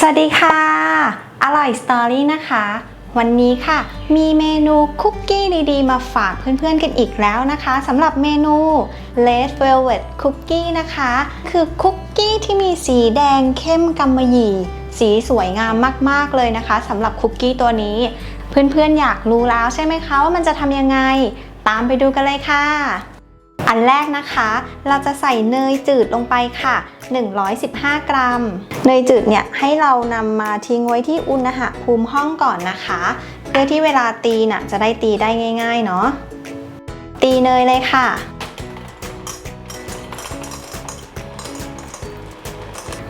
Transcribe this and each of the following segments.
สวัสดีค่ะ อร่อยสตอรี่นะคะ วันนี้ค่ะ มีเมนูคุกกี้ดีๆ มาฝากเพื่อนๆกันอีกแล้วนะคะสำหรับเมนู Red Velvet Cookie นะคะ คือคุกกี้ที่มีสีแดงเข้มกำมะหยี่ สีสวยงามมากๆเลยนะคะสำหรับคุกกี้ตัวนี้ เพื่อนๆอยากรู้แล้วใช่ไหมคะว่ามันจะทำยังไง ตามไปดูกันเลยค่ะ อันแรกนะคะ เราจะใส่เนยจืดลงไปค่ะ 115 กรัม เนยจืดเนี่ยให้เรานำมาทิ้งไว้ที่อุณหภูมิห้องก่อนนะคะ เพื่อที่เวลาตีน่ะจะได้ตีได้ง่ายๆเนาะ ตีเนยเลยค่ะ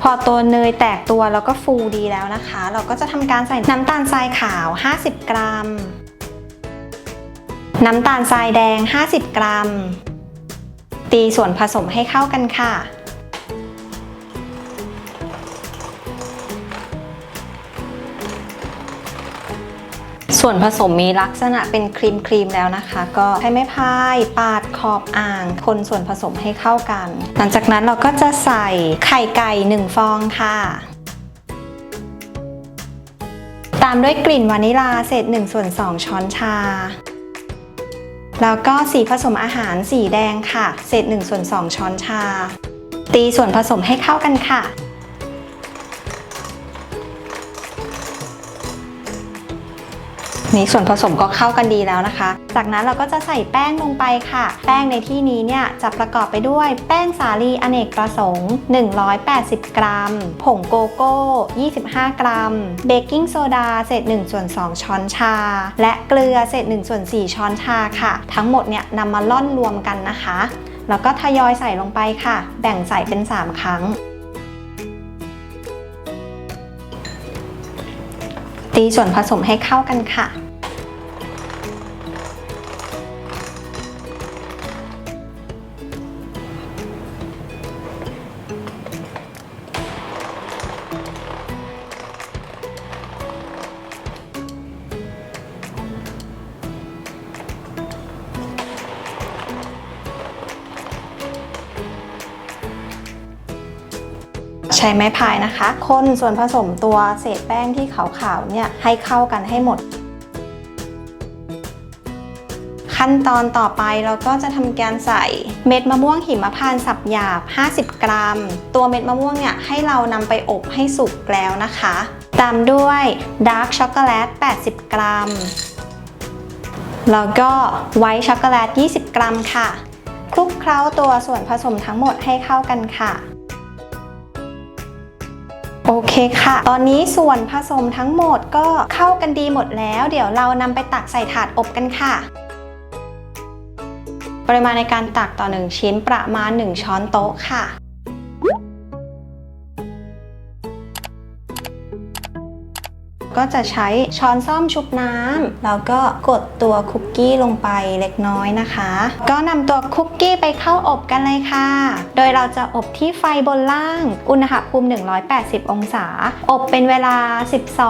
พอตัวเนยแตกตัวแล้วก็ฟูดีแล้วนะคะ เราก็จะทำการใส่น้ำตาลทรายขาว 50 กรัม น้ำตาลทรายแดง 50 กรัม ตีส่วนผสมให้เข้ากันค่ะ ส่วนผสมมีลักษณะเป็นครีมครีมแล้วนะคะ ก็ใช้ไม้พายปาดขอบอ่าง คนส่วนผสมให้เข้ากัน หลังจากนั้นเราก็จะใส่ไข่ไก่ 1 ฟองค่ะ ตามด้วยกลิ่นวานิลาเศษ1ส่วน2 ช้อนชา แล้วก็สีผสมอาหารสีแดงค่ะ เศษ1ส่วน2 ช้อนชา ตีส่วนผสมให้เข้ากันค่ะ นี่ส่วนผสมก็เข้ากันดีแล้วนะคะ จากนั้นเราก็จะใส่แป้งลงไปค่ะ แป้งในที่นี้เนี่ยจะประกอบไปด้วยแป้งสาลีอเนกประสงค์ 180 กรัม ผงโกโก้ 25 กรัม เบกกิ้งโซดาเศษ1ส่วน2 ช้อนชา และเกลือเศษ1ส่วน4 ช้อนชาค่ะ ทั้งหมดเนี่ยนำมาล่อนรวมกันนะคะ แล้วก็ทยอยใส่ลงไปค่ะ แบ่งใส่เป็น 3 ครั้ง ตีส่วนผสมให้เข้ากันค่ะ ใช้ไม้พายนะคะ คนส่วนผสมตัวเศษแป้งที่ขาวๆเนี่ยให้เข้ากันให้หมด ขั้นตอนต่อไปเราก็จะทำการใส่เม็ดมะม่วงหิมพานต์สับหยาบ 50 กรัม ตัวเม็ดมะม่วงเนี่ยให้เรานำไปอบให้สุกแล้วนะคะ ตามด้วยดาร์กช็อกโกแลต 80 กรัม แล้วก็ไวท์ช็อกโกแลต 20 กรัมค่ะ คลุกเคล้าตัวส่วนผสมทั้งหมดให้เข้ากันค่ะ โอเคค่ะ ตอนนี้ส่วนผสมทั้งหมดก็เข้ากันดีหมดแล้ว เดี๋ยวเรานำไปตักใส่ถาดอบกันค่ะ ปริมาณในการตักต่อ 1 ชิ้นประมาณ 1 ช้อนโต๊ะค่ะ ก็จะใช้ช้อนซ่อมชุบน้ำแล้วก็กดตัวคุกกี้ลงไปเล็กน้อยนะคะ ก็นำตัวคุกกี้ไปเข้าอบกันเลยค่ะ โดยเราจะอบที่ไฟบนล่าง อุณหภูมิ 180 องศา อบเป็นเวลา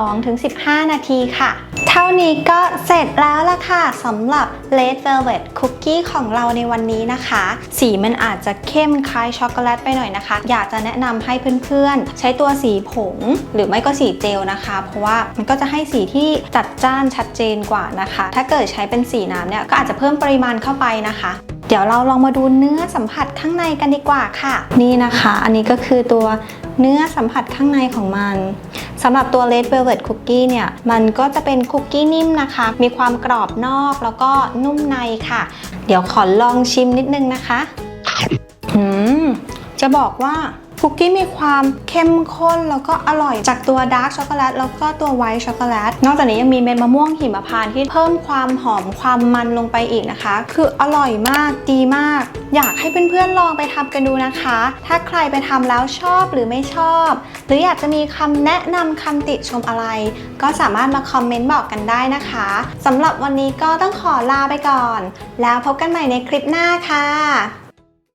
12-15 นาทีค่ะ เท่านี้ก็เสร็จแล้วล่ะค่ะสำหรับ Red Velvet Cookie ของเราในวันนี้นะคะ สีมันอาจจะเข้มคล้ายช็อกโกแลตไปหน่อยนะคะ อยากจะแนะนำให้เพื่อนๆ ใช้ตัวสีผง หรือไม่ก็สีเจลนะคะ เพราะว่ามันก็จะให้สีที่จัดจ้านชัดเจนกว่านะคะ ถ้าเกิดใช้เป็นสีน้ำเนี่ยก็อาจจะเพิ่มปริมาณเข้าไปนะคะ เดี๋ยวเราลองมาดูเนื้อสัมผัสข้างในกันดีกว่าค่ะ นี่นะคะ อันนี้ก็คือตัวเนื้อสัมผัสข้างในของมันสำหรับตัว Red Velvet Cookie เนี่ย มันก็จะเป็นคุกกี้นิ่มนะคะ มีความกรอบนอกแล้วก็นุ่มในค่ะ เดี๋ยวขอลองชิมนิดนึงนะคะอืมจะบอกว่า คุกกี้มีความเข้มข้นแล้วก็อร่อยจากตัวดาร์กช็อกโกแลตแล้วก็ตัวไวท์ช็อกโกแลตนอกจากนี้ยังมีเม็ดมะม่วงหิมพานต์ที่เพิ่มความหอมความมันลงไปอีกนะคะ คืออร่อยมากดีมาก อยากให้เพื่อนๆลองไปทำกันดูนะคะ ถ้าใครไปทำแล้วชอบหรือไม่ชอบ หรืออยากจะมีคำแนะนำคำติชมอะไร ก็สามารถมาคอมเมนต์บอกกันได้นะคะสำหรับวันนี้ก็ต้องขอลาไปก่อน แล้วพบกันใหม่ในคลิปหน้าค่ะ